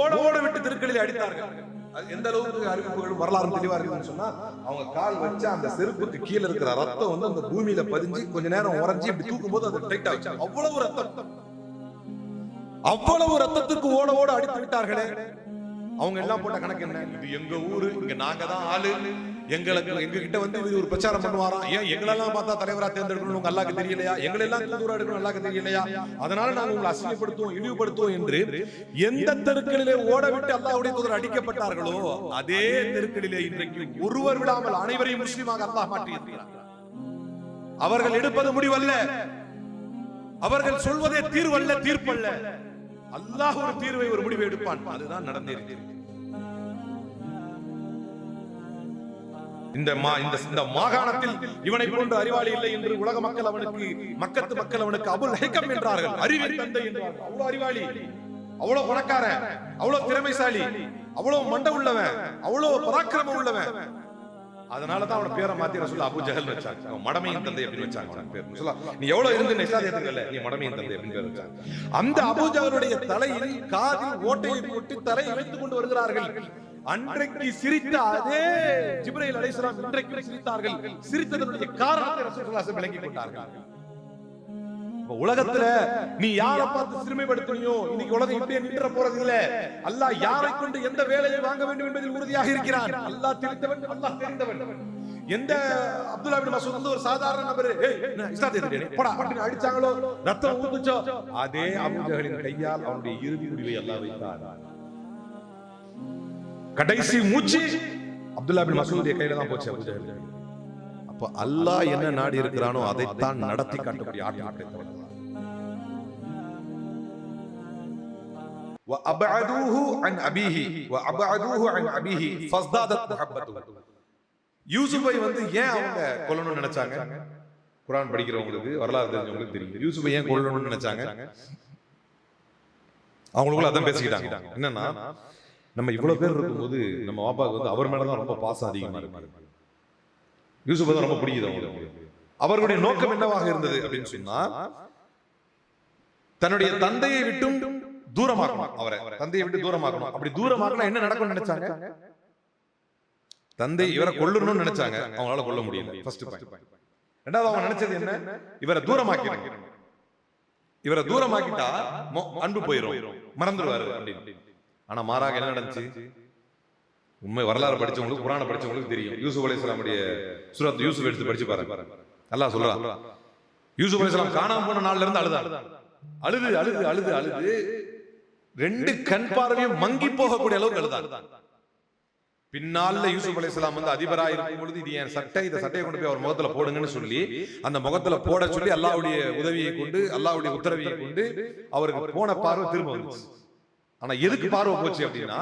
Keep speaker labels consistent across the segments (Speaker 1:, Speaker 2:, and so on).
Speaker 1: ஓட ஓட விட்டு தெருக்களில் அடித்தார்கள். அது எந்த அளவுக்கு அறிவிப்புகள் வரலாறு தெளிவா இருக்குன்னு சொன்னா அவங்க கால் வச்சு அந்த செருப்புக்கு கீழே இருக்கிற ரத்தம் வந்து அந்த பூமியில பதிஞ்சு கொஞ்ச நேரம் உறைஞ்சி இப்படி தூக்கும் போது அது டைட் ஆச்சு அவ்வளவு ரத்தம். அவ்வளவு ரத்தத்துக்கு ஓட ஓட அடித்து விட்டார்களே. அவங்க எல்லாம் போட்ட கணக்கு என்ன? இது எங்க ஊரு இங்க நாங்க தான் ஆளு. எங்களுக்கு எங்க கிட்ட வந்து இது ஒரு பிரச்சாரம் பண்ணுவாராம் ஏன் எங்களெல்லாம் பார்த்தா தலைவரா தேர்ந்தெடுக்கணும் உங்க அல்லாக்கு தெரியலையா? எங்களெல்லாம் தூதரா எடுக்கணும் அல்லாக்கு தெரியலையா? அதனால நாங்க உங்களை அசிங்கப்படுத்துவோம் இழிவுபடுத்துவோம் என்று எந்த தெருக்களிலே ஓடவிட்டு அல்லாவுடைய தூதர் அடிக்கப்பட்டார்களோ அதே தெருக்களிலே இன்றைக்கு ஒருவர் விடாமல் அனைவரையும் முஸ்லீமாக அல்லாஹ் மாற்றியிருக்கிறார். அவர்கள் எடுப்பது முடிவல்ல. அவர்கள் சொல்வதே தீர்வல்ல தீர்ப்பல்ல. அல்லாஹ் ஒரு தீர்வை ஒரு முடிவை எடுப்பான். அதுதான் நடந்திருக்கிறது இந்த மா இந்த இந்த மாகாணத்தில் இவனை போன்ற அறிவாளி இல்லை என்று உலக மக்கள் அவனுக்கு மக்கத்து மக்கள் அவனுக்கு அபுல் ஹைக்கம் என்றார்கள். அறிவின் தந்தை என்றார்கள். அவ்வளவு அறிவாளி அவ்வளவு பணக்காரன் அவ்வளவு திறமைசாலி அவ்வளவு மண்ட உள்ளவன் அவ்வளவு பராக்கிரமம் உள்ளவன். அதனால தான் அவன பேரை மாத்தி ரசூல் அபு ஜஹல் வச்சாங்க. அவன் மடமையின் தந்தை அப்படின்னு வச்சாங்க. அவன பேர் ரசூலா, நீ எவ்வளவு இருந்து இஸ்லாத்தை ஏத்துக்கல நீ மடமையின் தந்தை அப்படின்னு பேர் வச்சாங்க. அந்த அபு ஜஹலுடைய தலையில் காதில் ஓட்டையை போட்டு தலையை வைத்துக் கொண்டு வருகிறார்கள். அன்றைக்கு சிரித்த அதே ஜிப்ரைல் அலைஹிஸ்ஸலாம் இன்றைக்கு சிரித்தார்கள். சிரித்ததனுடைய காரணத்தை ரசூலுல்லாஹி விளங்கிக் கொண்டார்கள். உலகத்துல நீ யாரை பார்த்து சிறுமைப்படுத்தணியோ இன்னைக்கு உலகம் இப்படியே நின்ற போறது இல்ல அல்லாஹ் யாரை கொண்டு எந்த வேலையை வாங்க வேண்டும் என்பதில் உறுதியாக இருக்கிறான். அல்லாஹ் தெரிந்தவன் அல்லாஹ் தெரிந்தவன். எந்த அப்துல்லா பின் மசூத் வந்து ஒரு சாதாரண நபர் போடா அப்படின்னு அடிச்சாங்களோ? ரத்தம் ஊத்துச்சோ? அதே அபூ கையால் அவனுடைய இறுதி முடிவை எல்லாம் வைத்தான். கடைசி மூச்சு அப்துல்லா பின் மசூத் கையில தான் போச்சு அபூ அப்ப அல்லாஹ் என்ன நாடி இருக்கிறானோ அதைத்தான் நடத்தி காட்டக்கூடிய ஆற்றல் படைத்தவன் وأبعدوه عن أبيه وأبعدوه عن أبيه فازدادت محبته யூசுஃபை வந்து ஏன் அவங்க கொல்லணும்னு நினைச்சாங்க குர்ஆன் படிக்கிறவங்களுக்கு வரலாறு தெரிஞ்சவங்களுக்கு தெரியும் யூசுஃபை ஏன் கொல்லணும்னு நினைச்சாங்க அவங்களுக்குள்ள அதான் பேசிக்கிட்டாங்க என்னன்னா நம்ம இவ்வளவு பேர் இருக்கும்போது நம்ம வாப்பாவுக்கு வந்து அவர் மேலதான் ரொம்ப பாசம் அதிகமா இருக்கு யூசுஃபை தான் ரொம்ப பிடிக்குது அவங்களுக்கு. அவர்களுடைய நோக்கம் என்னவாக இருந்தது அப்படின்னு சொன்னா தன்னுடைய தந்தையை விட்டும் தூரமாக்கணும் அவரை. தந்தையை விட்டு தூரமாக்கணும். அப்படி தூரமாக்கினா என்ன நடக்கும்னு நினைச்சாங்க? தந்தை இவரை கொல்லணும்னு நினைச்சாங்க. அவங்களால கொல்ல முடியல. ஃபர்ஸ்ட் பாயிண்ட் ரெண்டாவது அவங்க நினைச்சது என்ன? இவரை தூரமாக்கிறாங்க இவரை தூரமாக்கிட்டா அன்பு போயிரும். மறந்துடுவாரு அப்படின்னு. ஆனா மாறாக என்ன நடந்துச்சு? உண்மை வரலாறு படிச்சவங்களுக்கு குரான படிச்சவங்களுக்கு தெரியும். யூசுப் அலைஹிஸ்ஸலாமுடைய சூரத் யூசுப் எடுத்து படிச்சு பாருங்க. நல்லா சொல்லலாம் யூசுப் அலைஹிஸ்ஸலாம் காணாம போன நாள்ல இருந்து அழுதாங்க அழுது அழுது அழுது அழுது. ரெண்டு கண் பார்வையும் மங்கி போகக்கூடிய அளவுக்கு அழுதாங்க பின்னால யூசுப் அலைஹிஸ்ஸலாம் வந்து அதிபரா இருக்கும் பொழுது இது என் சட்டை இந்த சட்டையை கொண்டு போய் அவர் முகத்துல போடுங்கன்னு சொல்லி அந்த முகத்துல போட சொல்லி அல்லாவுடைய உதவியை கொண்டு அல்லாவுடைய உத்தரவியை கொண்டு அவருக்கு போன பார்வை திரும்ப வந்துச்சு. ஆனா எதுக்கு பார்வை போச்சு அப்படின்னா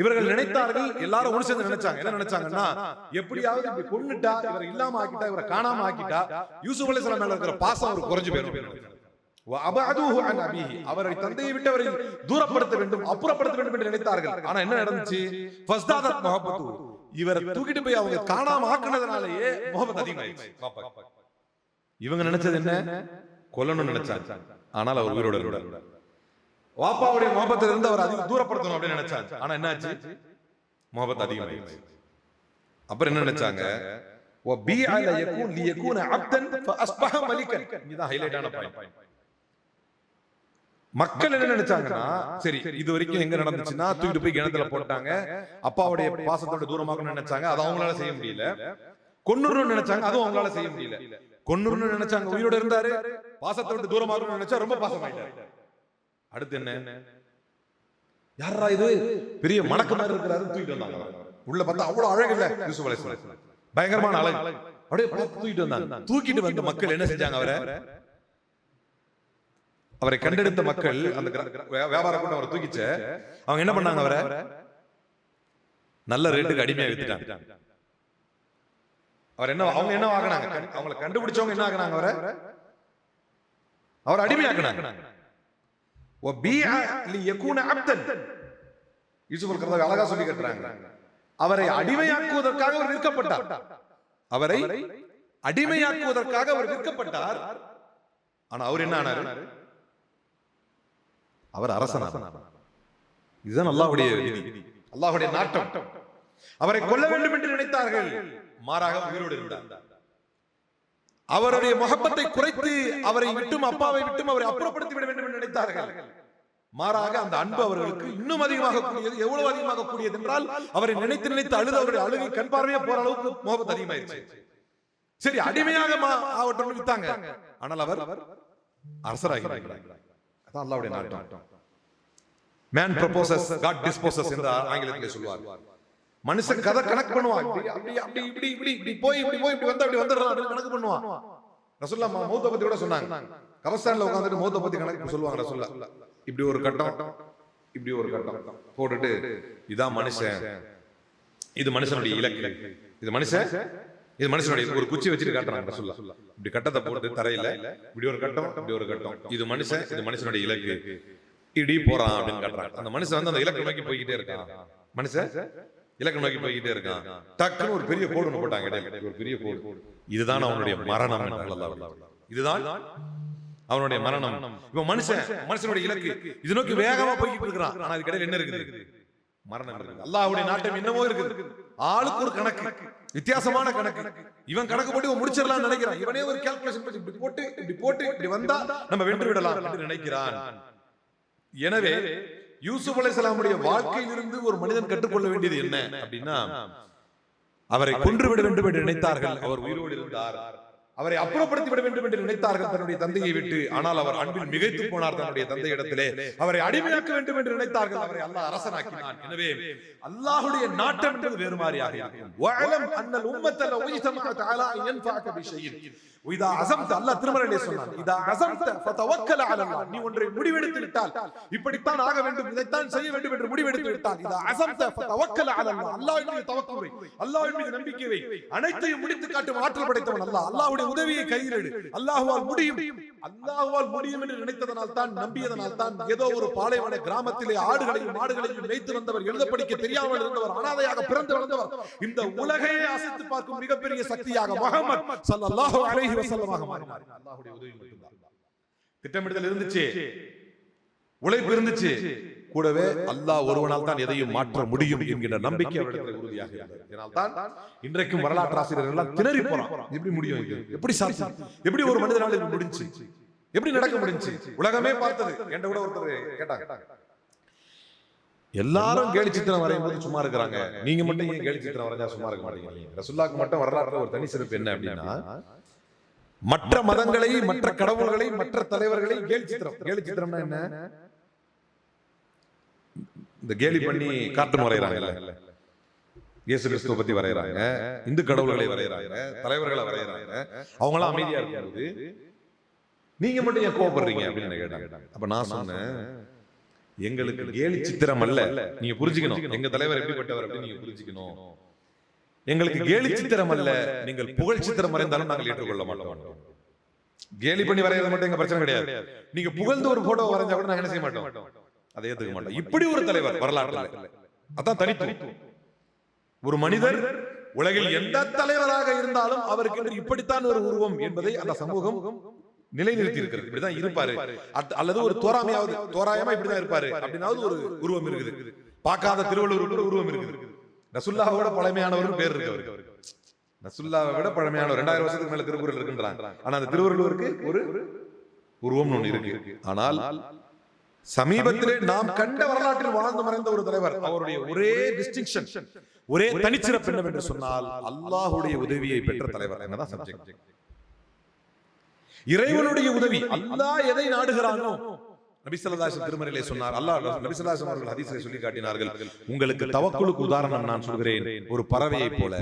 Speaker 1: இவர்கள் நினைத்தார்கள் எல்லாரும் ஒன்று சேர்ந்து நினைச்சாங்க. என்ன நினைச்சாங்கன்னா எப்படியாவது இப்படி கொண்டுட்டா இவர் இல்லாம ஆக்கிட்டா இவரை காணாம ஆக்கிட்டா யூசுப் அலிஸ்லாம் மேல இருக்கிற பாசம் அவர் குறைஞ்சு போயிடும். அவரை தந்தையை விட்டவரை தூரப்படுத்த வேண்டும் அப்புறப்படுத்த வேண்டும் என்று நினைத்தார்கள். ஆனா என்ன நடந்துச்சு? இவரை தூக்கிட்டு போய் அவங்க காணாம ஆக்குனதுனாலயே முகமது அதிகமாயிடுச்சு. இவங்க நினைச்சது என்ன? கொல்லணும்னு நினைச்சாச்சா ஆனால் அவர் உயிரோட வாப்பாவுடைய முகப்பத்துல இருந்து அவர் அதிகம் தூரப்படுத்தணும் அப்படின்னு நினைச்சாங்க ஆனா என்னாச்சு முகப்பத் அதிகமாயிடுச்சு அப்புறம் என்ன நினைச்சாங்க وَبِيعَ لَيَكُونَ لِيَكُونَ عَبْدًا فَأَصْبَحَ مَلِكًا. இதுதான் ஹைலைட்டான பாயிண்ட் மக்கள் என்ன நினைச்சாங்கன்னா சரி இது வரைக்கும் எங்க நடந்துச்சுன்னா தூக்கிட்டு போய் கிணத்துல போட்டாங்க அப்பாவுடைய பாசத்தோட தூரமாக்கணும்னு நினைச்சாங்க அது அவங்களால செய்ய முடியல கொன்னுறணும்னு நினைச்சாங்க அதுவும் அவங்களால செய்ய முடியல கொன்னுறணும்னு நினைச்சாங்க உயிரோட இருந்தாரு பாசத்தை விட்டு தூரமாக்கணும்னு நினைச்சா ரொம்ப பாசமாயிட்டாரு அடுத்து என்ன? யாரா இது? பெரிய மணக்க மாதிரி இருக்கிறாரு. தூக்கிட்டு வந்தாங்க. உள்ள பார்த்தா அவ்வளவு அழகு இல்ல யூசுப் அலைஹிஸ்ஸலாம் பயங்கரமான அழகு அப்படியே தூக்கிட்டு வந்தாங்க. தூக்கிட்டு வந்த மக்கள் என்ன செஞ்சாங்க அவரை? அவரை? கண்டெடுத்த மக்கள் அந்த கிர- கிர- வே- வியாபார கூட்டம் அவரை தூக்கிச்ச. அவங்க என்ன பண்ணாங்க அவரை? நல்ல ரேட்டுக்கு அடிமையா வித்துட்டாங்க. அவர் என்ன அவங்க என்ன ஆகுனாங்க அவங்களை கண்டுபிடிச்சவங்க என்ன ஆகுனாங்க அவரை? அவர் அடிமையாக்குனாங்க. அழகா சொல்லி கட்டுறாங்க அவரை அடிமையாக்குவதற்காக அவர் விற்கப்பட்டார் அவரை அடிமையாக்குவதற்காக அவர் விற்கப்பட்டார் ஆனா அவர் என்ன ஆனார் அவர் அரசனார் இதுதான் அல்லாஹுடைய அல்லாஹுடைய நாட்டம் அவரை கொல்ல வேண்டும் என்று நினைத்தார்கள் மாறாக உயிரோடு இருந்தார் அவருடைய முகப்பத்தை குறைத்து அவரை விட்டும் அப்பாவை விட்டும் அவரை அப்புறப்படுத்தி விட வேண்டும் என்று நினைத்தார்கள். மாறாக அந்த அன்பு அவர்களுக்கு இன்னும் அதிகமாக கூடியது எவ்வளவு அதிகமாக கூடியது என்றால் அவரை நினைத்து நினைத்து அழுது அவருடைய அழுகை கண் பார்வையா போற அளவுக்கு முகப்பத் அதிகமாயிருச்சு சரி அடிமையாக மா- ஆகட்டும் வித்தாங்க ஆனால் அவர் அரசராகி அதான் அல்லாவுடைய நாட்டம். மேன் ப்ரொபோசஸ் காட் டிஸ்போசஸ் என்று ஆங்கிலத்திலே சொல்வார் மனுஷன் கதை கணக்கு பண்ணுவான். அப்படி அப்படி இப்படி இப்படி இப்படி போய் இப்படி போய் இப்படி வந்து அப்படி வந்துடுறான். அப்படின்னு கணக்கு பண்ணுவான். ரசுல்லா மௌத்த பத்தி கூட சொன்னாங்க. கபஸ்தான்ல உட்காந்துட்டு மௌத்த பத்தி கணக்கு சொல்லுவாங்க ரசுல்லா இப்படி ஒரு கட்டம். இப்படி ஒரு கட்டம். போட்டுட்டு இதான் மனுஷன். இது மனுஷனுடைய இலக்கு. இது மனுஷன் இது மனுஷனுடைய ஒரு குச்சி வச்சுட்டு காட்டுறாங்க ரசுல்லா இப்படி கட்டத்தை போட்டு தரையில இப்படி ஒரு கட்டம் இப்படி ஒரு கட்டம். இது மனுஷன் இது மனுஷனுடைய இலக்கு. இப்படி போறான் அப்படின்னு காட்டுறாங்க. அந்த மனுஷன் வந்து அந்த இலக்கு நோக்கி போய்கிட்டே இருக்கான். மனுஷன் இலக்கு நோக்கி போய்கிட்டே இருக்கான். டக்குன்னு ஒரு பெரிய கோடு போட்டாங்க. ஒரு பெரிய கோடு. இதுதான் அவனுடைய மரணம். இதுதான் அவனுடைய மரணம். இவன் மனுஷன். மனுஷனுடைய இலக்கு. இது நோக்கி வேகமா போய்கிட்டு இருக்கிறான். ஆனா அது இடையில என்ன இருக்குது? மரணம் இருக்குது. அல்லாஹ்வுடைய நாட்டம் என்னமோ இருக்குது. ஆளுக்கு ஒரு கணக்கு. வித்தியாசமான கணக்கு. இவன் கணக்கு போட்டு இவன் முடிச்சிடலாம்னு நினைக்கிறான். இவனே ஒரு கால்குலேஷன் பண்ணி இப்படி போட்டு இப்படி போட்டு இப்படி வந்தா நம்ம வென்று விடலாம் என்று நினைக்கிறான். எனவே யூசுப் அலைஹிஸ்ஸலாமுடைய வாழ்க்கையிலிருந்து ஒரு மனிதன் கற்றுக்கொள்ள வேண்டியது என்ன அப்படின்னா அவரை கொன்று விட வேண்டும் என்று நினைத்தார்கள். அவர் உயிரோடு இருந்தார். அவரை அப்புறப்படுத்தி விட வேண்டும் என்று நினைத்தார்கள் தன்னுடைய தந்தையை விட்டு. ஆனால் அவர் அன்பில் மிகைத்து போனார் தன்னுடைய தந்தை இடத்திலே அவரை அடிமையாக்க வேண்டும் என்று நினைத்தார்கள். அவரை அல்லாஹ் அரசனாக்கினான். எனவே அல்லாஹுடைய நாட்டம் என்பது வேறு மாதிரியாக இருக்கும். வஅலம் அன்னல் உம்மத்த லவ் இஜ்தமஅத் அலா அன் இதா அஸம்த அல்லாஹ் திருமறையிலே சொன்னான். இதா அஸம்த ஃபதவக்கல் அலா நீ ஒன்றை முடிவெடுத்து விட்டால் இப்படித்தான் ஆக வேண்டும். இதைத்தான் செய்ய வேண்டும் என்று முடிவெடுத்து விட்டால். இதா அஸம்த ஃபதவக்கல் அலா அல்லாஹ் அல்லாஹ்வின் மீது தவக்குல் அல்லாஹ்வின் மீது நம்பிக்கை அனைத்தையும் முடித்து காட்டும் ஆற்றல் படைத்தவன் அல்லாஹ். அல்லாஹ்வுடைய உதவியை கையில் எடு அல்லாஹ்வால் முடியும். அல்லாஹ்வால் முடியும் என்று நினைத்ததனால் தான் நம்பியதனால் தான் ஏதோ ஒரு பாலைவன கிராமத்திலே ஆடுகளையும் மாடுகளையும் மேய்த்து வந்தவர் எழுத படிக்க தெரியாமல் இருந்தவர் அனாதையாக பிறந்து வளர்ந்தவர் இந்த உலகையே அசைத்து பார்க்கும் மிகப்பெரிய சக்தியாக முஹம்மத் ஸல்லல்லாஹு அலைஹி வஸல்லமாக மாறினார். அல்லாஹ்வுடைய உதவி மட்டும்தான். திட்டமிடுதல் இருந்துச்சு. உழைப்பு இருந்துச்சு. கூடவே அல்லாஹ் ஒருவனால் தான் எதையும் மாற்ற முடியும் என்கிற நம்பிக்கை அவரிடத்தில் உறுதியாக இருந்தது இதனால் தான் இன்றைக்கும் வரலாற்று ஆசிரியர்கள் எல்லாம் திணறி போறான். எப்படி முடியும் எப்படி சாத்தியம்? எப்படி ஒரு மனிதனால் இது முடிஞ்சு? எப்படி நடக்க முடிஞ்சு? உலகமே பார்த்தது. என்கிட்ட கூட ஒருத்தர் கேட்டாங்க எல்லாரும் கேலி சித்திரம் வரையும் போது சும்மா இருக்கிறாங்க. நீங்க மட்டும் ஏன் கேலி சித்திரம் வரைஞ்சா சும்மா இருக்க மாட்டீங்க. ரசுல்லாக்கு மட்டும் வரலாற்றுல ஒரு தனி சிறப்பு என்ன அப்படின்னா மற்ற மதங்களை மற்ற கடவுள்களை மற்ற தலைவர்களை கேலி சித்திரம். கேலி சித்திரம்னா என்ன? இந்த கேலி பண்ணி காட்டு வரைகிறாங்கல்ல இயேசு கிறிஸ்துவ பத்தி வரைகிறாங்க இந்து கடவுள்களை வரைகிறாங்க தலைவர்களை வரைகிறாங்க அவங்க எல்லாம் அமைதியா இருக்கும்போது நீங்க மட்டும் ஏன் கோவப்படுறீங்க அப்படின்னு கேட்டாங்க அப்ப நான் சொன்னேன் எங்களுக்கு கேலி சித்திரம் அல்ல. நீங்க புரிஞ்சுக்கணும். எங்க தலைவர் எப்படிப்பட்டவர் அப்படின்னு நீங்க புரிஞ்சுக்கணும். எங்களுக்கு கேலி சித்திரம் அல்ல. நீங்கள் புகழ் சித்திரம் வரைந்தாலும் நாங்கள் ஏற்றுக்கொள்ள மாட்டோம். கேலி பண்ணி வரைகிறது மட்டும் எங்க பிரச்சனை கிடையாது. நீங்க புகழ்ந்து ஒரு போட்டோ வரைஞ்சா கூட நாங்க என்ன செய்ய மாட்டோம். அதை ஏத்துக்க மாட்டோம் இப்படி ஒரு தலைவர் வரலாற்றுல. அதான் தனித்துவம். ஒரு மனிதர் உலகில் எந்த தலைவராக இருந்தாலும் அவருக்கு என்று இப்படித்தான் ஒரு உருவம் என்பதை அந்த சமூகம் நிலைநிறுத்தி இருக்கிறது இப்படிதான் இருப்பாரு. அல்லது ஒரு தோராமையாவது தோராயமா இப்படிதான் இருப்பாரு. அப்படின்னாவது ஒரு உருவம் இருக்குது. பார்க்காத திருவள்ளுவர் உருவம் இருக்குது. ரசுல்லாவோட பழமையானவர். பேர் இருக்கு ரசுல்லாவை விட பழமையானவர் ரெண்டாயிரம் வருஷத்துக்கு மேல திருக்குறள் இருக்குன்றாங்க ஆனா அந்த திருவள்ளுவருக்கு ஒரு உருவம் ஒண்ணு இருக்கு. ஆனால் சமீபத்திலே நாம் கண்ட வரலாற்றில் வாழ்ந்து மறைந்த ஒரு தலைவர். அவருடைய ஒரே டிஸ்டிங்ஷன் ஒரே தனிச்சிறப்பு என்னவென்று சொன்னால் அல்லாஹ்வுடைய உதவியை பெற்ற தலைவர் என்னதான் சப்ஜெக்ட். இறைவனுடைய உதவி அல்லாஹ் எதை நாடுகிறானோ நபி ஸல்லல்லாஹு அலைஹி திருமறையிலே சொன்னார். அல்லாஹ் நபி ஸல்லல்லாஹு அலைஹி அவர்கள் ஹதீஸிலே சொல்லி காட்டினார்கள் உங்களுக்கு தவக்குலுக்கு உதாரணம் நான் சொல்கிறேன். ஒரு பறவையை போல.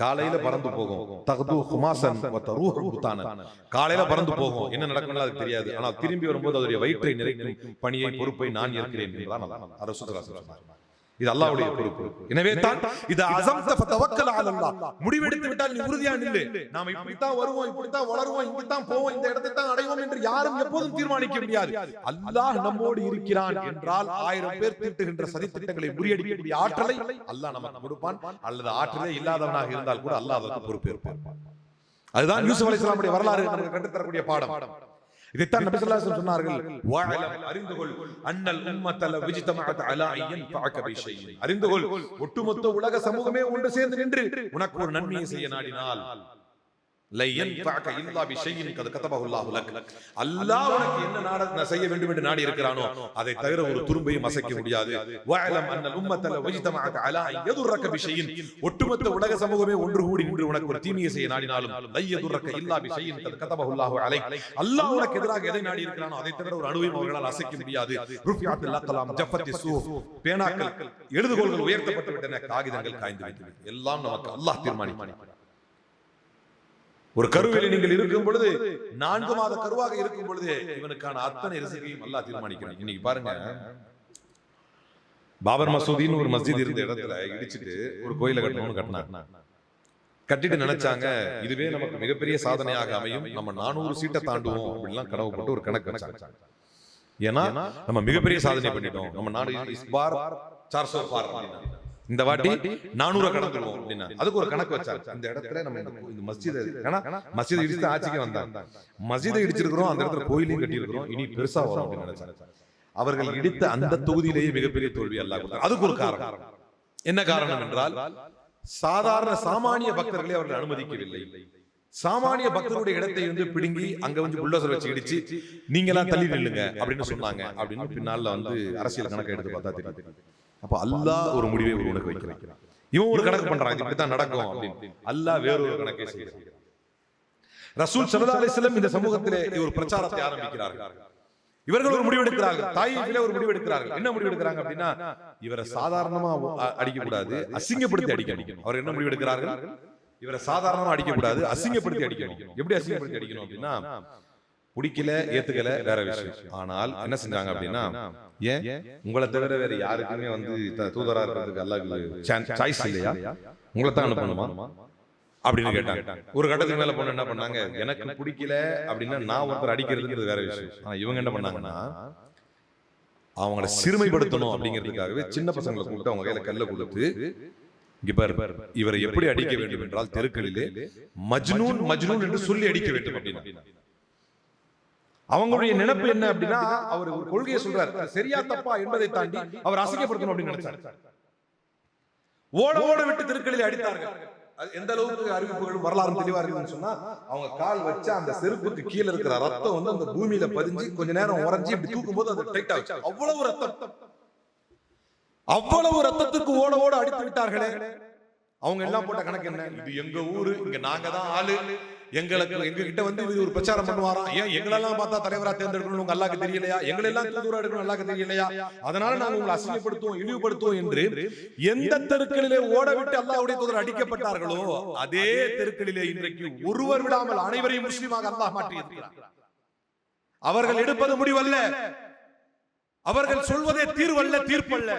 Speaker 1: காலையில பறந்து போகும். தகுது ஹுமாசன் வ தரூஹு புத்தானன் காலையில பறந்து போகும். என்ன நடக்கும்னு அதுக்கு தெரியாது. ஆனால் திரும்பி வரும்போது அதனுடைய வயிற்றை நிறைக்கும் பணியை பொறுப்பை நான் என்றுதான் அரசு சொன்னார் இது அல்லாஹ்வுடைய பொறுப்பு. எனவே தான் இது அஸம்த ஃபதவக்கல் அலா அல்லாஹ் முடிவெடுத்து விட்டால் நீ உறுதியா நில்லு. நாம இப்படித்தான் வருவோம் இப்படித்தான் வளருவோம் இங்கதான் போவோம் இந்த இடத்தை தான் அடைவோம் என்று யாரும் எப்போதும் தீர்மானிக்க முடியாது. அல்லாஹ் நம்மோடு இருக்கிறான் என்றால் ஆயிரம் பேர் தீட்டுகின்ற சதித்திட்டங்களை முறியடிக்கக்கூடிய ஆற்றலை அல்லாஹ் நமக்கு கொடுப்பான். அல்லது ஆற்றலே இல்லாதவனாக இருந்தால் கூட அல்லாஹ் அதற்கு பொறுப்பேற்பான் அதுதான் யூசுப் அலைஹிஸ்ஸலாமுடைய வரலாறு நமக்கு கற்றுத்தரக்கூடிய பாடம். இதைத்தான் நபி ஸல்லல்லாஹு அலைஹி சொன்னார்கள். வஅலம் அறிந்து கொள். அன்னல் உம்மத்தல விஜ்தமஅத் அலா ஐயன் ஃபஅக அறிந்து கொள். ஒட்டுமொத்த உலக சமூகமே ஒன்று சேர்ந்து நின்று உனக்கு ஒரு நன்மையை செய்ய நாடினால். என்ன நாட செய்ய வேண்டும் என்று நாடி இருக்கிறானோ அதை தவிர ஒரு துரும்பையும் அசைக்க முடியாது. வஅலம் அன்னல் உம்மத்தல விஜ்தமஅத் அலா யதுர்ரக பி ஷைஇன் ஒட்டுமொத்த உலக சமூகமே ஒன்று கூடி நின்று உனக்கு ஒரு தீமையை செய்ய நாடினாலும் அல்லாஹு உனக்கு எதிராக எதை நாடி இருக்கிறானோ அதை தவிர ஒரு அணுவையும் அவர்களால் அசைக்க முடியாது. பேனாக்கள் எழுதுகோள்கள் உயர்த்தப்பட்டு விட்டன காகிதங்கள் காய்ந்து எல்லாம் நமக்கு அல்லாஹ் தீர்மானிக்கிறான் ஒரு கருவிலே நீங்கள் இருக்கும் பொழுது நான்கு மாத கருவாக இருக்கும் பொழுது இவனுக்கான அத்தனை ரிசகையும் அல்லாஹ் தீர்மானிக்கிறான். இன்னைக்கு பாருங்க. பாபர் மசூதின்னு ஒரு மஸ்ஜித் இருந்த இடத்துல இடிச்சிட்டு ஒரு கோயிலை கட்டணும்னு கட்டினாங்க. கட்டிட்டு நினைச்சாங்க இதுவே நமக்கு மிகப்பெரிய சாதனையாக அமையும். நம்ம நானூறு சீட்டை தாண்டுவோம் அப்படிலாம் கனவு போட்டு ஒரு கணக்கு வச்சாங்க. ஏன்னா நம்ம மிகப்பெரிய சாதனை பண்ணிட்டோம். நம்ம நாடு சார்சோ பார் அப்படின்னா. இந்த வாட்டி நானூறு கடந்துருவோம் அப்படின்னா. அதுக்கு ஒரு கணக்கு வச்சாங்க. இந்த இடத்துல நம்ம இந்த மஸ்ஜித் ஏன்னா மஸ்ஜித் இடிச்சு ஆட்சிக்கு வந்தாங்க. மஸ்ஜிதை இடிச்சிருக்கிறோம் அந்த இடத்துல கோயிலையும் கட்டியிருக்கிறோம். இனி பெருசா வரும் அப்படின்னு நினைச்சாங்க. அவர்கள் இடித்த அந்த தொகுதியிலேயே மிகப்பெரிய தோல்வி கொடுத்தார். அதுக்கு ஒரு காரணம். என்ன காரணம் என்றால் சாதாரண சாமானிய பக்தர்களை அவர்கள் அனுமதிக்கவில்லை. சாமானிய பக்தருடைய இடத்தை வந்து பிடுங்கி அங்க வந்து புல்லோசர் வச்சு இடிச்சு நீங்க எல்லாம் தள்ளி நில்லுங்க அப்படின்னு சொன்னாங்க. அப்படின்னு பின்னால வந்து அரசியல் கணக்கு எடுத்து பார்த்தா தெரியும் அப்ப அல்லாஹ் ஒரு முடிவை ஒருவனுக்கு வைக்கிறான். இவன் ஒரு கணக்கு பண்றான். இது இப்படித்தான் நடக்கும். அப்படின்னு அல்லாஹ் வேற ஒரு கணக்கை செய்கிறான். ரசூல் ஸல்லல்லாஹு அலைஹி வஸல்லம் இந்த சமூகத்திலே ஒரு பிரச்சாரத்தை ஆரம்பிக்கிறார்கள். இவர்கள் ஒரு முடிவு எடுக்கிறார்கள். தாயிலே ஒரு முடிவு எடுக்கிறார்கள். என்ன முடிவு எடுக்கிறாங்க அப்படின்னா இவரை சாதாரணமா அடிக்க கூடாது அசிங்கப்படுத்தி அடிக்க அடிக்கணும். அவர் என்ன முடிவு எடுக்கிறார்கள்? இவரை சாதாரணமா அடிக்க கூடாது அசிங்கப்படுத்தி அடிக்கணும். எப்படி அசிங்கப்படுத்தி அடிக்கணும் அப்படின்னா பிடிக்கல ஏத்துக்கல வேற விஷயம். ஆனால் என்ன செஞ்சாங்க அப்படின்னா ஏன்? உங்களை தவிர வேற யாருக்குமே வந்து தூதரா இருக்கிறதுக்கு அல்லாஹ் சாய்ஸ் இல்லையா? உங்களை தான் அனுப்பணுமா? அப்படின்னு கேட்டாங்க. ஒரு கட்டத்துக்கு மேல பொண்ணு என்ன பண்ணாங்க? எனக்கு பிடிக்கல அப்படின்னா நான் ஒருத்தர் அடிக்கிறதுங்கிறது வேற விஷயம். ஆனா இவங்க என்ன பண்ணாங்கன்னா அவங்கள சிறுமைப்படுத்தணும் அப்படிங்கிறதுக்காகவே சின்ன பசங்களை கூப்பிட்டு அவங்க கையில கல்ல கொடுத்து இவரை எப்படி அடிக்க வேண்டும் என்றால் தெருக்களிலே மஜ்னூன் மஜ்னூன் என்று சொல்லி அடிக்க வேண்டும் அப்படின்னா அவங்களுடைய நினைப்பு என்ன அப்படின்னா அவர் ஒரு கொள்கையை சொல்றாரு. சரியா தப்பா என்பதை தாண்டி அவர் அசிங்கப்படுத்தணும் அப்படின்னு நினைச்சார். ஓட ஓட விட்டு தெருக்களில் அடித்தார்கள். எந்த அளவுக்கு அறிவிப்புகளும் வரலாறு தெளிவா இருக்குன்னு சொன்னா அவங்க கால் வச்சா அந்த செருப்புக்கு கீழே இருக்கிற ரத்தம் வந்து அந்த பூமியில பதிஞ்சு கொஞ்ச நேரம் உறைஞ்சி இப்படி தூக்கும் போது அது டைட் ஆச்சு அவ்வளவு ரத்தம். அவ்வளவு ரத்தத்துக்கு ஓட ஓட அடித்து விட்டார்களே. அவங்க எல்லாம் போட்ட கணக்கு என்ன? இது எங்க ஊரு இங்க நாங்க தான் ஆளு. எங்களுக்கு எங்க கிட்ட வந்து இது ஒரு பிரச்சாரம் பண்ணுவாராம் ஏன் எங்களெல்லாம் பார்த்தா தலைவரா தேர்ந்தெடுக்கணும் உங்க அல்லாக்கு தெரியலையா? எங்களை எல்லாம் தூதுவரா எடுக்கணும் அல்லாக்கு தெரியலையா? அதனால நாங்க உங்களை அசிங்கப்படுத்துவோம் இழிவுபடுத்துவோம் என்று எந்த தெருக்களிலே ஓட விட்டு அல்லாஹ்வுடைய தூதர் அடிக்கப்பட்டார்களோ அதே தெருக்களிலே இன்றைக்கு ஒருவர் விடாமல் அனைவரையும் முஸ்லீமாக அல்லாஹ் மாற்றி இருக்கிறார் அவர்கள் எடுப்பது முடிவல்ல. அவர்கள் சொல்வதே தீர்வல்ல தீர்ப்பல்ல.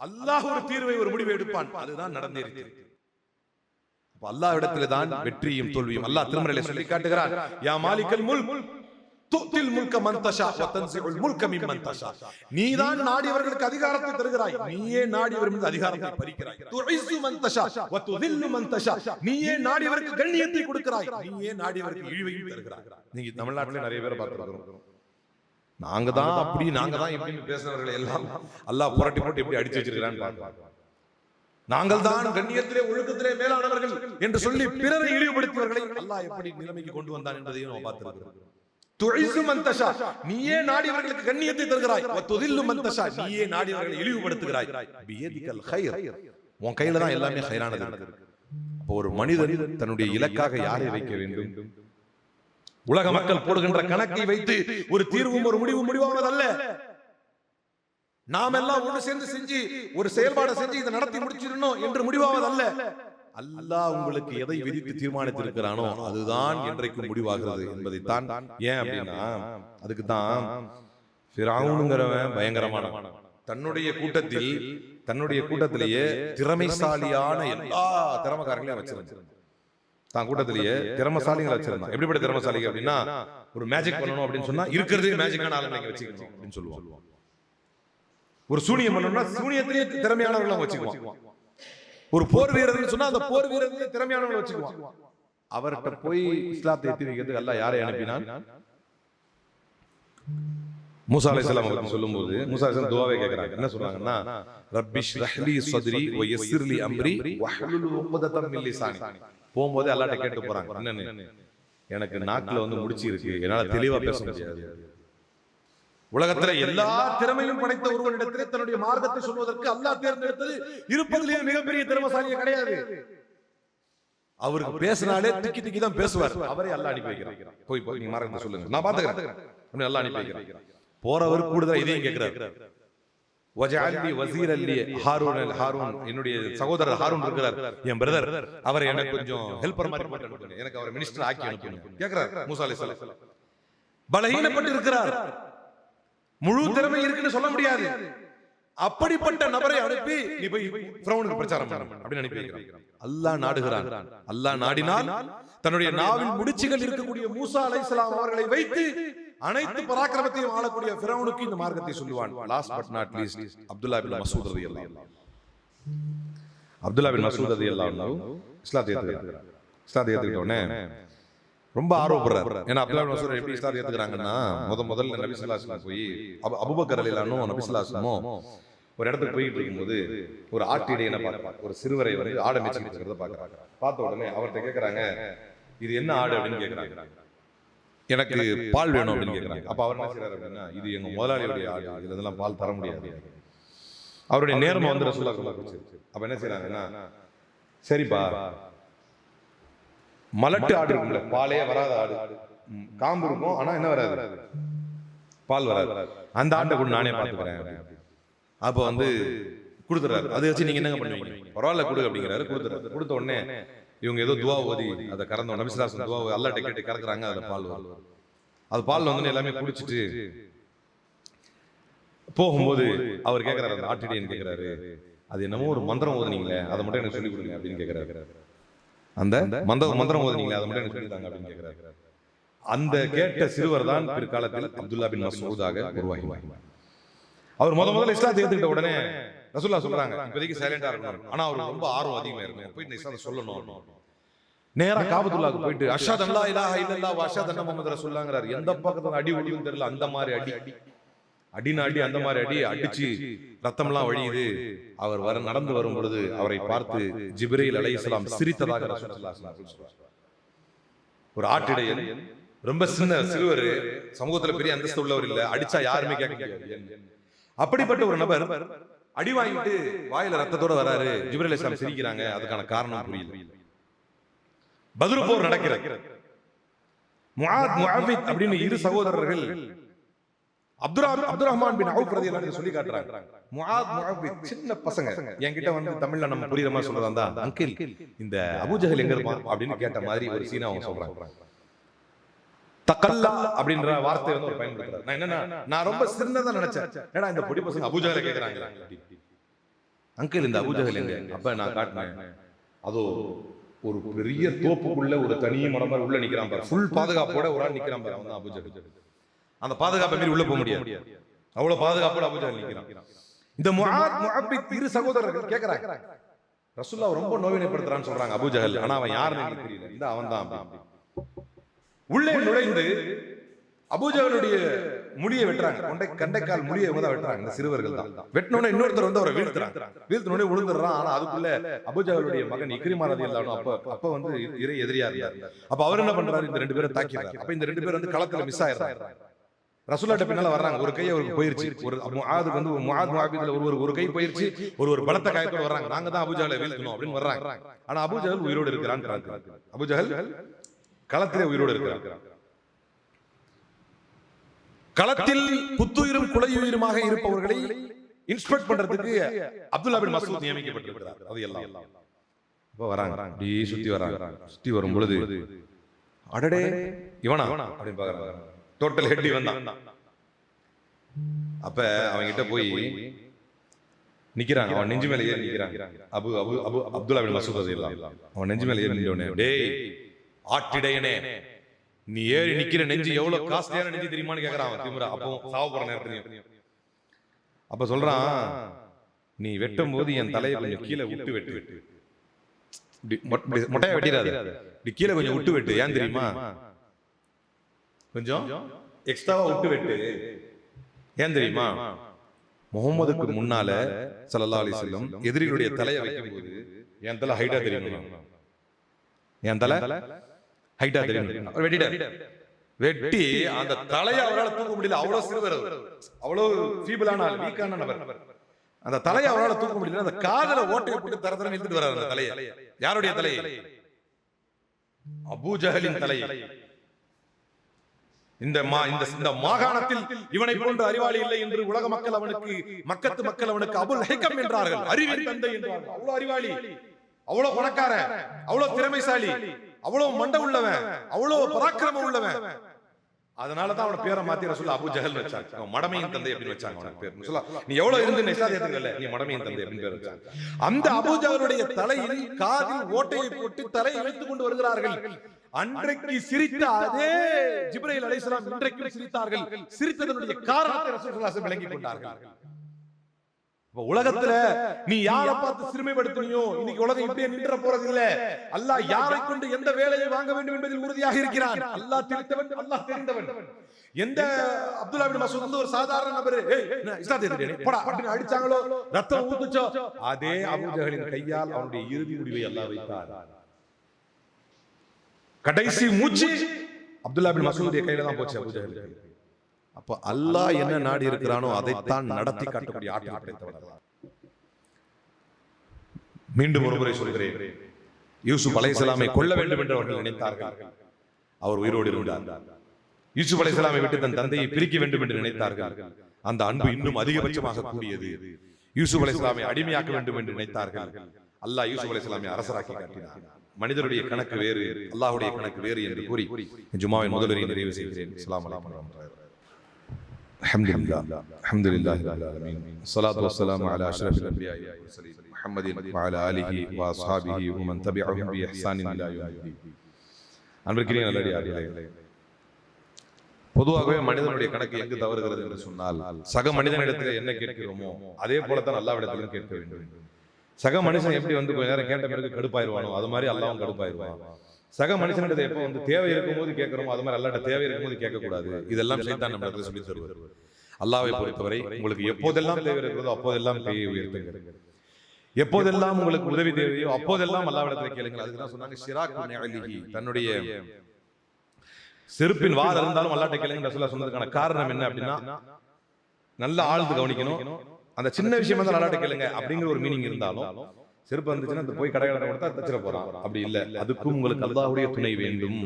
Speaker 1: அல்லாஹ் ஒரு தீர்வை ஒரு முடிவை எடுப்பான். அதுதான் நடந்திருக்கிறது. அப்ப அல்லாஹ்விடத்திலே தான் வெற்றியும் தோல்வியும். அல்லாஹ் திருமறையிலே சொல்லி காட்டுகிறான் யா மாலிக்கல் முல்க் துத்தில் முல்க மன் தஷா வ தன்சிஉல் முல்க மிம்மன் தஷா. நீதான் நாடியவர்களுக்கு அதிகாரத்தை தருகிறாய். நீயே நாடியவர் மீது அதிகாரத்தை பறிக்கிறாய். துஇஸ்ஸு மன் தஷா வ துதில்லு மன் தஷா. நீயே நாடியவருக்கு கண்ணியத்தை கொடுக்கிறாய். நீயே நாடியவருக்கு இழிவையும் தருகிறாய். நீங்க தமிழ்நாட்டிலே நிறைய பேரை பார்த்திருக்கிறோம். நாங்க தான் அப்படி நாங்க தான் இப்படின்னு பேசுறவர்களை எல்லாம் அல்லாஹ் புரட்டி போட்டு எப்படி அடிச்சு வச்சிருக்கிறான்னு பார்க்கலாம். நாங்கள் தான் கண்ணியத்திலே ஒழுக்கத்திலே மேலானவர்கள் என்று சொல்லி பிறரை இழிவுபடுத்தியவர்களை அல்லாஹ் எப்படி நிலைமைக்கு கொண்டு வந்தான் என்பதையும் நம்ம பார்த்திருக்கிறோம். துழிசு மந்தஷா நீயே நாடியவர்களுக்கு கண்ணியத்தை தருகிறாய். துதில்லு மந்தஷா நீயே நாடியவர்களை இழிவுபடுத்துகிறாய். பியதிகல் கைர் உன் கையில தான் எல்லாமே ஹைரானது அப்போ ஒரு மனிதன் தன்னுடைய இலக்காக யாரை வைக்க வேண்டும்? உலக மக்கள் போடுகின்ற கணக்கை வைத்து ஒரு தீர்வும் ஒரு முடிவும் முடிவாவதல்ல நாம் எல்லாம் ஒண்ணு சேர்ந்து செஞ்சு ஒரு செயல்பாடை செஞ்சு இதை நடத்தி முடிச்சிடணும் என்று முடிவாவதல்ல. அல்லாஹ் உங்களுக்கு எதை விதித்து தீர்மானித்திருக்கிறானோ அதுதான் என்றைக்கு முடிவாகிறது என்பதைத்தான். ஏன் அப்படின்னா அதுக்கு தான் பயங்கரமானவன் தன்னுடைய கூட்டத்தில் தன்னுடைய கூட்டத்திலேயே திறமைசாலியான எல்லா திறமக்காரங்களையும் வச்சிருந்தான். தான் கூட்டத்திலேயே திறமசாலிகளை வச்சிருந்தான். எப்படிப்பட்ட திறமசாலிகள் அப்படின்னா ஒரு மேஜிக் பண்ணணும் அப்படின்னு சொன்னா இருக்கிறதே மேஜிக்கான ஆளுங்களை இங்க வச்சுக்கணும் அப்படின்னு சொல்லுவான் ஒரு சூனியம் பண்ணணும்னா சூனியத்திலேயே திறமையானவர்களை வச்சுக்குவான். ஒரு போர் வீரர்னு சொன்னா அந்த போர் வீரர்லயே திறமையானவங்களை வச்சுக்குவான். அவர்கிட்ட போய் இஸ்லாத்தை எத்தி வைக்கிறதுக்கு அல்லாஹ் யாரை அனுப்பினான்? மூசா அலைஹிஸ்ஸலாம் பத்தி சொல்லும்போது மூசா அலைஹிஸ்ஸலாம் துஆவே கேக்குறாங்க. என்ன சொல்றாங்கன்னா ரப்பிஷ் ரஹ்லி சத்ரி வ யஸ்ஸிர்லி அம்ரி வஹ்லுல் உக்ததம் மின் லிசானி போகும்போது அல்லாஹ்ட்ட கேட்டு போறாங்க. என்னன்னு? எனக்கு நாக்குல வந்து முடிச்சு இருக்கு. என்னால தெளிவா பேச முடியாது. உலகத்துல எல்லா திறமையும் படைத்த ஒருவனிடத்திலே தன்னுடைய மார்க்கத்தை சொல்வதற்கு அல்லாஹ் தேர்ந்தெடுத்தது இருப்பதிலேயே மிகப்பெரிய திறமசாலியே கிடையாது. அவருக்கு பேசினாலே திக்கி திக்கி தான் பேசுவார். அவரே அல்லாஹ் அனுப்பி வைக்கிறார். போய் போய் நீங்க மார்க்கத்தை சொல்லுங்க நான் பாத்துக்கிறேன். அல்லாஹ் அனுப்பி வைக்கிறார். போறவர் கூடுதலா இதையும் கேட்கிறார். வஜஅல்லி வஸீரன் லி ஹாரூன் அல் ஹாரூன் என்னுடைய சகோதரர் ஹாரூன் இருக்கிறார். என் பிரதர் அவரை எனக்கு கொஞ்சம் ஹெல்ப்பர் மாதிரி எனக்கு அவர் மினிஸ்டர் ஆக்கி அனுப்புங்க. கேக்குறார் மூசா அலைஹிஸ்ஸலாம் பலஹீனப்பட்டு இருக்கிறார் முழு திறமை இருக்குன்னு சொல்ல முடியாது. அப்படிப்பட்ட நபரை அனுப்பி நீ போய் ஃபிரௌனுக்கு பிரச்சாரம் அப்படின்னு அனுப்பி அல்லாஹ் நாடுகிறான். அல்லாஹ் நாடினால் தன்னுடைய நாவில் முடிச்சுகள் இருக்கக்கூடிய மூசா அலை இஸ்லாம் அவர்களை வைத்து அனைத்து பராக்கிரமத்தையும் ஆளக்கூடிய ஃபிரௌனுக்கு இந்த மார்க்கத்தை சொல்லுவான். Last but not least Abdullah bin Masud ரதி அன்ஹு. அப்துல்லா பின் மசூத் ரதி அல்லா இஸ்லாத்தை ஏத்துக்கிறார். இஸ்லாத்தை ஏத்துக்கிட்ட உடனே ரொம்ப ஆர்வப்படுறாரு. ஏன்னா அப்துல்லா மசூத் எப்படி இஸ்லாத்தை ஏத்துக்கிறாங்கன்னா முத முதல்ல நபி ஸல்லல்லாஹு அலைஹி வஸல்லம் போய் அபு அபூபக்கர் ரலியல்லாஹு நபி ஸல்லல்லாஹு அலைஹி வஸல்லம் ஒரு இடத்துக்கு போயிட்டு இருக்கும்போது ஒரு ஆட்டிடையனை பார்க்கறாங்க ஒரு சிறுவரை வந்து ஆடை மேய்ச்சிட்டு இருக்கிறத பார்க்கறாங்க பார்த்த உடனே அவர்கிட்ட கேக்குறாங்க இது என்ன ஆடு அப்படின்னு கேக்குறாங்க. எனக்கு பால் வேணும் அப்படின்னு கேக்குறாங்க. அப்ப அவர் என்ன செய்றாரு அப்படின்னா இது எங்க முதலாளியுடைய ஆடு. இதுல இதெல்லாம் பால் தர முடியாது. அவருடைய நேர்மை வந்து ரசூல்லா சொல்ல அப்ப என்ன செய்றாங்கன்னா சரிப்பா. மலட்டு ஆடு இருக்கும்ல. பாலே வராத ஆடு. காம்பு இருக்கும். ஆனா என்ன வராது? பால் வராது. அந்த ஆட்டை கூட நானே பாத்துக்கிறேன் அப்ப வந்து கொடுத்துறாரு. அதை வச்சு நீங்க என்னங்க பண்ணுவீங்க? பரவாயில்ல கொடு அப்படிங்கிறாரு கொடுத்துறாரு. கொடுத்த உடனே இவங்க ஏதோ துவா ஓதி அதை கறந்த நபிசுலாசன் துவா ஓதி அல்லாட்ட கேட்டு கறக்குறாங்க அதுல பால் வரும். அது பால் வந்து எல்லாமே குடிச்சிட்டு போகும்போது அவர் கேக்குறாரு அந்த ஆட்டிடியன் கேக்குறாரு. அது என்னமோ ஒரு மந்திரம் ஓதுனீங்களே அதை மட்டும் எனக்கு சொல்லி கொடுங்க அப்படின்னு கேக்குறாரு. அந்த மந்த மந்திரம் ஓதுனீங்களே அதை மட்டும் எனக்கு சொல்லி தாங்க அப்படின்னு அந்த கேட்ட சிறுவர் தான் பிற்காலத்தில் அப்துல்லா பின் மசூதாக உருவாகி அவர் முத முதல்ல இஸ்லாத்தை ஏத்துக்கிட்ட உடனே ரசூல்லா சொல்றாங்க இப்போதைக்கு சைலண்டா இருக்கணும். ஆனா அவருக்கு ரொம்ப ஆர்வம் அதிகமா இருக்கும் போய் இஸ்லாத்தை சொல்லணும் நேரா காபத்துல்லாக்கு போயிட்டு அஷாத் அல்லா இலாஹ இல்லல்லாஹ் வ அஷாத் அன்ன முஹம்மது ரசூலுல்லாஹ்ங்கறார் எந்த பக்கத்துல அடி ஒடியும் தெரியல அந்த மாதிரி அடி அடின அடி அந்த மாதிரி அடி அடிச்சு ரத்தம்லாம் வழியுது. அவர் வர நடந்து வரும் பொழுது அவரை பார்த்து ஜிப்ரீல் சிரித்ததாக ஸல்லல்லாஹு அலைஹி வஸல்லம் ஒரு ஆட்டிடையன் ரொம்ப சின்ன சிறுவர் சமூகத்துல பெரிய அந்தஸ்து உள்ளவர் இல்ல. அடிச்சா யாருமே கேட்க முடியாது. அப்படிப்பட்ட ஒரு நபர் அடி வாங்கிட்டு வாயில ரத்தத்தோட வராரு. ஜிப்ரீல் அலைஹிஸ்ஸலாம் சிரிக்கிறாங்க. அதுக்கான காரணம் புரியல. பத்ரு போர் நடக்கிறது. அப்படின்னு இரு சகோதரர்கள் அப்துரா அப்துல் ரஹ்மான் பின் அவுப் ரலியல்லாஹு அன்ஹு சொல்லி காட்டுறாங்க. முஆத் முஅவித் சின்ன பசங்க. என்கிட்ட வந்து தமிழ்ல நம்ம புரியுற மாதிரி சொல்றதா இருந்தா அங்கிள் இந்த அபூஜஹல் எங்க இருப்பான் அப்படின்னு கேட்ட மாதிரி ஒரு சீனா அவங்க சொல்றாங்க. தக்கல்லா அப்படின்ற வார்த்தை வந்து ஒரு பயன்படுத்துறாரு. நான் என்னன்னா நான் ரொம்ப சின்னதா நினைச்சேன். ஏடா இந்த பொடி பசங்க அபூஜஹலை கேக்குறாங்க அங்கிள் இந்த அபூஜஹல் எங்க? அப்ப நான் காட்டினேன். அதோ ஒரு பெரிய தோப்புக்குள்ள ஒரு தனி மரம் உள்ள நிக்கிறான் பாரு. ஃபுல் பாதுகாப்போட ஒரு ஆள் நிக்கிறான் பாரு அவன் தான் அபூஜஹல் அந்த பாதுகாப்பை மீறி உள்ள போக முடியாது. அவ்வளவு பாதுகாப்போட அபுஜா நிற்கிறான். இந்த முஆத் முஅப்பித் இரு சகோதரர்கள் கேட்கிறாங்க ரசுல்லா ரொம்ப நோவினைப்படுத்துறான்னு சொல்றாங்க அபூஜஹல். ஆனா அவன் யாருன்னு தெரியல. இந்த அவன் தான் உள்ளே நுழைந்து அபுஜாவினுடைய முடியை வெட்டுறாங்க. கொண்டை கண்டைக்கால் முடியை இவங்க தான் வெட்டுறாங்க. இந்த சிறுவர்கள் தான். வெட்டினோட இன்னொருத்தர் வந்து அவரை வீழ்த்துறாங்க. வீழ்த்தினோடனே விழுந்துடுறான் ஆனா அதுக்குள்ள அபுஜாவுடைய மகன் இக்ரிமா இல்லாமல் அப்ப அப்ப வந்து இறை எதிரியா இருந்தார். அப்ப அவர் என்ன பண்றாரு? இந்த ரெண்டு பேரும் தாக்கிறாரு அப்ப இந்த ரெண்டு பேரும் வந்து களத்துல மிஸ் ஆயிடுறாங்க. ரசூல்லாட்ட பின்னால வர்றாங்க. ஒரு கை அவருக்கு போயிருச்சு. ஒரு முஆதுக்கு வந்து முஆத் முஆபிதுல ஒரு ஒரு கை போயிருச்சு. ஒரு ஒரு பலத்த காயத்தோட வர்றாங்க. நாங்க தான் அபுஜால வீழ்த்தணும் அப்படின்னு வர்றாங்க. ஆனா அபுஜஹல் உயிரோடு இருக்கிறான் அபுஜஹல் களத்திலே உயிரோடு இருக்கிறார் களத்தில் புத்துயிரும் குலையுயிருமாக இருப்பவர்களை இன்ஸ்பெக்ட் பண்றதுக்கு அப்துல்லா பின் மசூத் நியமிக்கப்பட்டிருக்கிறார். அது எல்லாம் இப்ப வராங்க. அப்படியே சுத்தி வராங்க. சுத்தி வரும் பொழுது அடடே இவனா? அப்படின்னு பாக்குறாங்க டோட்டல் ஹெட் இவன் தான். அப்ப அவங்க கிட்ட போய் நிக்கிறாங்க அவன் நெஞ்சு மேல ஏறி நிக்கிறாங்க அபு அபு அபு அப்துல்லா பின் மசூத் அது அவன் நெஞ்சு மேல ஏறி நின்றோடனே டேய் ஆட்டிடையனே. நீ ஏறி நிக்கிற நெஞ்சு எவ்வளவு காஸ்ட்லியான நெஞ்சு தெரியுமான்னு கேக்குறான் அவன். திமிரா அப்போ சாவ போற நேரத்துலயும் அப்ப சொல்றான் நீ வெட்டும் போது என் தலையை கொஞ்சம் கீழே விட்டு. வெட்டு. வெட்டு மொட்டையா வெட்டிடாத. கீழே கொஞ்சம் விட்டு. வெட்டு. ஏன் தெரியுமா? கொஞ்சம் எக்ஸ்ட்ராவா விட்டு வெட்டு ஏன் தெரியுமா? முகமதுக்கு முன்னால ஸல்லல்லாஹு அலைஹி வஸல்லம் எதிரிகளுடைய தலையை வைக்கும்போது என் தலை ஹைட்டா தெரியும்? என் தலை ஹைட்டா தெரியும்? வெட்டிட்டார். வெட்டி அந்த தலையை அவரால் தூக்க முடியல. அவ்வளவு சிறுவர். அவ்வளவு ஃபீபிளான ஆள் வீக்கான நபர். அந்த தலையை அவரால் தூக்க முடியல. அந்த காதல ஓட்டையை போட்டு தர தர இழுத்துட்டு வர்றாரு அந்த தலையை. யாருடைய தலையை? அபூ ஜஹலின் தலையை. இந்த மா இந்த இந்த மாகாணத்தில் இவனை போன்ற அறிவாளி இல்லை என்று உலக மக்கள் அவனுக்கு மக்கத்து மக்கள் அவனுக்கு அபுல் ஹைக்கம் என்றார்கள். அறிவின் தந்தை என்றார்கள். அவ்வளவு அறிவாளி. அவ்வளவு பணக்காரன் அவ்வளவு திறமைசாலி. அவ்வளவு மண்டை உள்ளவன் அவ்வளவு பராக்கிரமம் உள்ளவன் அதனாலதான் அவன பேரை மாத்தி ரசூல் அபு ஜஹல் வச்சாங்க. அவன் மடமையின் தந்தை அப்படின்னு வச்சாங்க அவன பேர். ரசூலா, நீ எவ்வளவு இருந்து இஸ்லாத்தை நீ மடமையின் தந்தை அப்படின்னு பேர் வச்சாங்க. அந்த அபு ஜஹலுடைய தலையில் காதில் ஓட்டையை போட்டு தலை இழுத்து கொண்டு வருகிறார்கள். அன்றைக்கு சிரித்த அதே ஜிப்ரைல் அலைஹிஸ்ஸலாம் இன்றைக்கும் சிரித்தார்கள். சிரித்ததனுடைய காரணத்தை ரசூல் ஸல்லல்லாஹு அலைஹி வஸல்லம் விளங்கிக் கொண்டார்கள். உலகத்துல நீ யாரை பார்த்து சிறுமைப்படுத்தினியோ? இன்னைக்கு உலகம் இப்படியே நின்ற போறது இல்ல. அல்லாஹ் யாரை கொண்டு எந்த வேலையை வாங்க வேண்டும் என்பதில் உறுதியாக இருக்கிறான்? அல்லாஹ் தெரிந்தவன் அல்லாஹ் தெரிந்தவன். எந்த அப்துல்லா பின் மசூத் வந்து ஒரு சாதாரண நபர். அப்படின்னு அடிச்சாங்களோ? ரத்தம் ஊத்துச்சோ? அதே அபூஜஹலின் கையால் அவனுடைய இறுதி முடிவை அல்லாஹ் வைத்தார். கடைசி மூச்சு அப்துல்லா பின் மசூதுடைய கையில தான் போச்சு அபூஜஹல். அப்ப அல்லாஹ் என்ன நாடி இருக்கிறானோ அதைத்தான் நடத்தி காட்டக்கூடிய ஆற்றல் படைத்தவன் அல்லாஹ். மீண்டும் ஒரு முறை சொல்கிறேன். யூசுப் அலைஹிஸ்ஸலாமை கொல்ல வேண்டும் என்று அவர்கள் நினைத்தார்கள். அவர் உயிரோடு இருந்தார். யூசுப் அலைஹிஸ்ஸலாமை விட்டு தன் தந்தையை பிரிக்க வேண்டும் என்று நினைத்தார்கள். அந்த அன்பு இன்னும் அதிகபட்சமாக கூடியது. யூசுப் அலைஹிஸ்ஸலாமை அடிமையாக்க வேண்டும் என்று நினைத்தார்கள். அல்லாஹ் யூசுப் அலைஹிஸ்ஸலாமை அரசராக்கி காட்டினார் மனிதருடைய கணக்கு வேறு அல்லாஹ்வுடைய கணக்கு வேறு என்று கூறி ஜுமாவின் முதலுரை நிறைவு செய்கிறேன் அஸ்ஸலாமு அலைக்கும் வரஹ்மத்துல்லாஹி الحمد لله الحمد لله رب العالمين الصلاة والسلام على أشرف الأنبياء والمرسلين محمد وعلى آله وأصحابه ومن تبعهم بإحسان إلى يوم الدين அன்பிற்கிறிய நல்லடியார்களே பொதுவாகவே மனிதனுடைய கணக்கு எங்கு தவறுகிறது என்று சொன்னால் சக மனிதனிடத்தில் என்ன கேட்கிறோமோ அதே போலத்தான் அல்லாவிடத்திலும் கேட்க வேண்டும் சக மனுஷன் எப்படி வந்து கொஞ்ச நேரம் கேட்ட பிறகு கடுப்பாயிருவானோ அது மாதிரி அல்லாவும் கடுப்பாயிருவான். சக மனுஷனிடத்தை எப்போ வந்து தேவை இருக்கும்போது கேட்கிறோமோ அது மாதிரி அல்லாட்ட தேவை இருக்கும்போது கேட்கக்கூடாது. இதெல்லாம் சைத்தான் நம்ம இடத்துல சொல்லி தருவார். அல்லாவை பொறுத்தவரை உங்களுக்கு எப்போதெல்லாம் தேவை இருக்கிறதோ அப்போதெல்லாம் கையை உயர்த்துங்கள். எப்போதெல்லாம் உங்களுக்கு உதவி தேவையோ அப்போதெல்லாம் அல்லாவிடத்துல கேளுங்கள். அதுக்கு தான் சொன்னாங்க தன்னுடைய செருப்பின் வார் இருந்தாலும் அல்லாட்ட கேளுங்க ரசூலா சொன்னதுக்கான காரணம் என்ன அப்படின்னா நல்ல ஆழ்ந்து கவனிக்கணும் அந்த சின்ன விஷயம் வந்து அல்லாட்ட கேளுங்க அப்படிங்கிற ஒரு மீனிங் இருந்தாலும் செருப்பு வந்துச்சுன்னா அந்த போய் கடை கடை கொடுத்தா தச்சிட போறான் அப்படி இல்ல. அதுக்கும் உங்களுக்கு அல்லாஹ்வுடைய துணை வேண்டும்.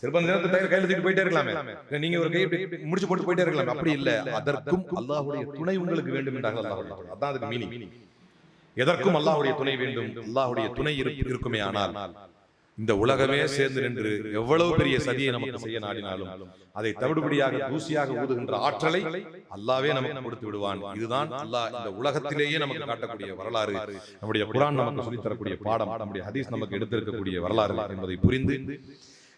Speaker 1: செருப்பு அந்த கையில தூக்கிட்டு போயிட்டே இருக்கலாமே. நீங்க ஒரு கை முடிச்சு போட்டு போயிட்டே இருக்கலாம். அப்படி இல்ல. அதற்கும் அல்லாஹ்வுடைய துணை உங்களுக்கு வேண்டும் என்றார்கள் அல்லாஹ் அதான் அதுக்கு மீனிங் எதற்கும் அல்லாஹ்வுடைய துணை வேண்டும். அல்லாஹ்வுடைய துணை இரு- இருக்குமே ஆனால் இந்த உலகமே சேர்ந்து நின்று எவ்வளவு பெரிய சதியை நமக்கு செய்ய நாடினாலும் அதை தவிடுபடியாக தூசியாக ஊதுகின்ற ஆற்றலை அல்லாவே நமக்கு கொடுத்து விடுவான் இதுதான் அல்லாஹ் இந்த உலகத்திலேயே நமக்கு காட்டக்கூடிய வரலாறு. நம்முடைய குரான் நமக்கு சொல்லித் தரக்கூடிய பாடம் நம்முடைய ஹதீஸ் நமக்கு எடுத்திருக்கக்கூடிய வரலாறு என்பதை புரிந்து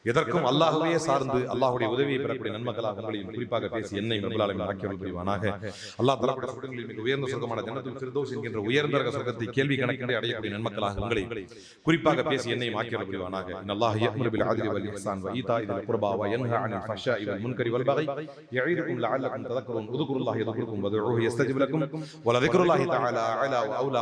Speaker 1: எதற்கும் அல்லாஹுவே சார்ந்து அல்லாஹுடைய உதவியை பெறக்கூடிய நன்மக்களாக உங்களையும் குறிப்பாக பேசி என்னை உங்களால் ஆக்கியவர்கள் புரிவானாக. அல்லாஹ் தரப்பட்ட குடும்பங்களில் மிக உயர்ந்த சொர்க்கமான ஜனத்தில் திருதோஸ் என்கின்ற உயர்ந்த சொர்க்கத்தை கேள்வி கணக்கின்றி அடையக்கூடிய நன்மக்களாக உங்களை குறிப்பாக பேசி என்னை ஆக்கியவர்கள் புரிவானாக. அல்லாஹ் யஹ்மரு பில் அத்லி வல் இஹ்சான் வ ஈதா இல் குர்பா வ யன்ஹா அனில் ஃபஷாஇ வல் முன்கரி வல் பகை. யஈதுக்கும் லஅல்லக்கும் தذكرون اذكروا يذكركم وادعوه يستجب لكم ولذكر الله تعالى اعلى واولى